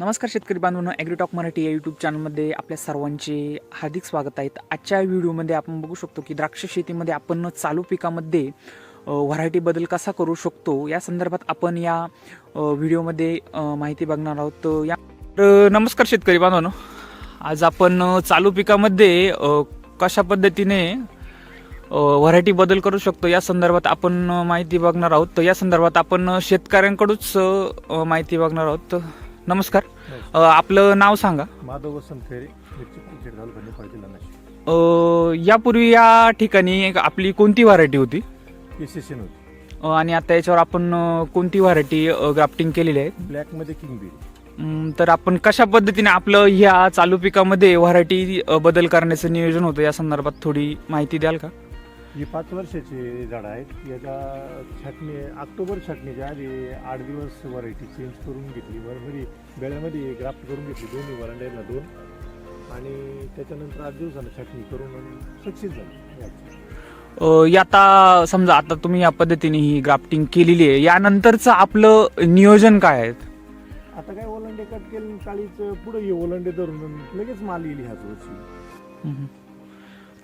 नमस्कार शेतकरी बांधवांनो ॲग्रीटॉक मराठी या यूट्यूब चॅनलमध्ये आपल्या सर्वांचे हार्दिक स्वागत आहेत आजच्या व्हिडिओमध्ये आपण बघू शकतो की द्राक्ष शेतीमध्ये आपण चालू पिकामध्ये व्हरायटी बदल कसा करू शकतो? या संदर्भात आपण या व्हिडिओमध्ये माहिती बघणार आहोत. या तर, नमस्कार शेतकरी बांधवांनो. आज आपण चालू पिकामध्ये कशा पद्धतीने व्हरायटी बदल करू शकतो? या संदर्भात आपण माहिती बघणार आहोत. तर या संदर्भात आपण शेतकऱ्यांकडूनच माहिती बघणार आहोत. नमस्कार. अ, आपलं नाव सांगा. माधव वसंत खैरे मिरची क्रिकेट अ, यापूर्वी या ठिकाणी एक आपली कोणती व्हरायटी होती? अ, आणि आता याच्यावर आपण अ, कोणती व्हरायटी ग्राफ्टिंग केलेली आहे? ब्लॅकमध्ये किंग बी अम, तर आपण कशा पद्धतीने आपलं ह्या चालू पिकामध्ये व्हरायटी बदल करण्याचं नियोजन होतं या संदर्भात थोडी माहिती द्याल का? ही पाच वर्षाची झाडं आहेत याच्या छाटणी ऑक्टोबर छाटणीच्या आधी आठ दिवस व्हरायटी चेंज करून घेतली. वरमध्ये बेळ्यामध्ये ग्राफ्ट करून घेतली दोन्ही वरांड्याला दोन. आणि त्याच्यानंतर आठ दिवसानं छाटणी करून सक्सेस झाली. याची. आता समजा आता तुम्ही या पद्धतीने ही ग्राफ्टिंग केलेली आहे. यानंतरचं आपलं नियोजन काय आहे? आता काय ओलांडे कट केलं काळीच पुढे ये ओलांडे धरून लगेच माल येईल ह्याच वर्षी.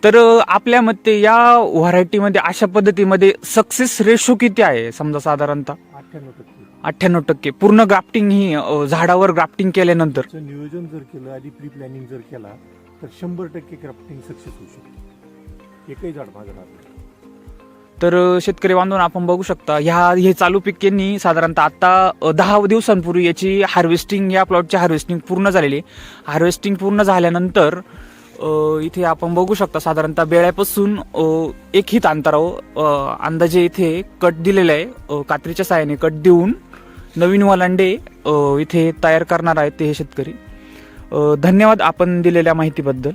तर आपल्या मते या व्हरायटीमध्ये अशा पद्धतीमध्ये सक्सेस रेशो किती आहे समजा साधारणतः? अठ्ठ्याण्णव टक्के. अठ्ठ्याण्णव टक्के. पूर्ण ग्राफ्टिंग ही अ, झाडावर ग्राफ्टिंग केल्यानंतर? नियोजन जर केलं आधी प्री प्लॅनिंग जर केला तर शंभर टक्के क्राफ्टिंग सक्सेस होऊ शकते. एकही झाड नाही. तर अ, शेतकरी बांधून आपण बघू शकता ह्या हे चालू पीक यांनी साधारणतः आता अ, दहा दिवसांपूर्वी याची हार्वेस्टिंग या प्लॉटची हार्वेस्टिंग पूर्ण झालेली हार्वेस्टिंग पूर्ण झाल्यानंतर इथे आपण बघू शकता साधारणतः बेळ्यापासून एक हित अंतरावर अंदाजे इथे कट दिलेलं आहे. कात्रीच्या साहाय्याने कट देऊन नवीन वलांडे इथे तयार करणार आहेत ते हे शेतकरी धन्यवाद आपण दिलेल्या माहितीबद्दल.